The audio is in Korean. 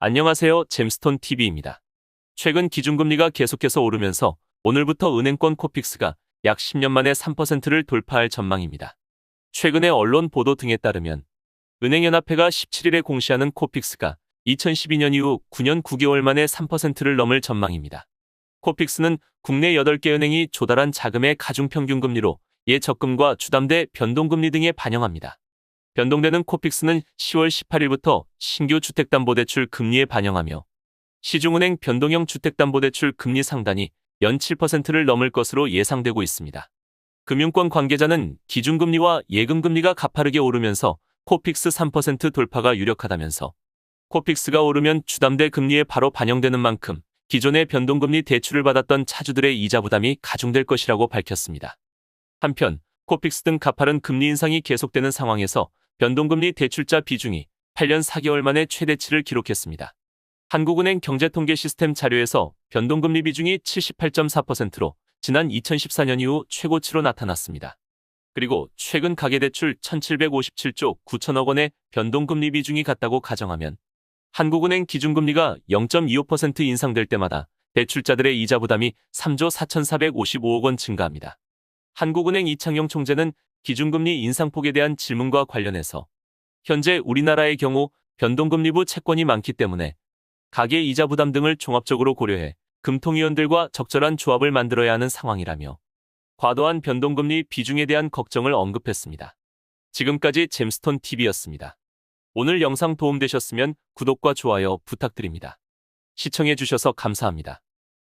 안녕하세요. 잼스톤 TV입니다. 최근 기준금리가 계속해서 오르면서 오늘부터 은행권 코픽스가 약 10년 만에 3%를 돌파할 전망입니다. 최근의 언론 보도 등에 따르면 은행연합회가 17일에 공시하는 코픽스가 2012년 이후 9년 9개월 만에 3%를 넘을 전망입니다. 코픽스는 국내 8개 은행이 조달한 자금의 가중평균금리로 예적금과 주담대 변동금리 등에 반영합니다. 변동되는 코픽스는 10월 18일부터 신규 주택담보대출 금리에 반영하며 시중은행 변동형 주택담보대출 금리 상단이 연 7%를 넘을 것으로 예상되고 있습니다. 금융권 관계자는 기준금리와 예금금리가 가파르게 오르면서 코픽스 3% 돌파가 유력하다면서 코픽스가 오르면 주담대 금리에 바로 반영되는 만큼 기존의 변동금리 대출을 받았던 차주들의 이자 부담이 가중될 것이라고 밝혔습니다. 한편 코픽스 등 가파른 금리 인상이 계속되는 상황에서 변동금리 대출자 비중이 8년 4개월 만에 최대치를 기록했습니다. 한국은행 경제통계 시스템 자료에서 변동금리 비중이 78.4%로 지난 2014년 이후 최고치로 나타났습니다. 그리고 최근 가계대출 1757조 9천억 원의 변동금리 비중이 같다고 가정하면 한국은행 기준금리가 0.25% 인상될 때마다 대출자들의 이자 부담이 3조 4,455억 원 증가합니다. 한국은행 이창용 총재는 기준금리 인상폭에 대한 질문과 관련해서 현재 우리나라의 경우 변동금리부 채권이 많기 때문에 가계 이자 부담 등을 종합적으로 고려해 금통위원들과 적절한 조합을 만들어야 하는 상황이라며 과도한 변동금리 비중에 대한 걱정을 언급했습니다. 지금까지 잼스톤 TV였습니다. 오늘 영상 도움되셨으면 구독과 좋아요 부탁드립니다. 시청해주셔서 감사합니다.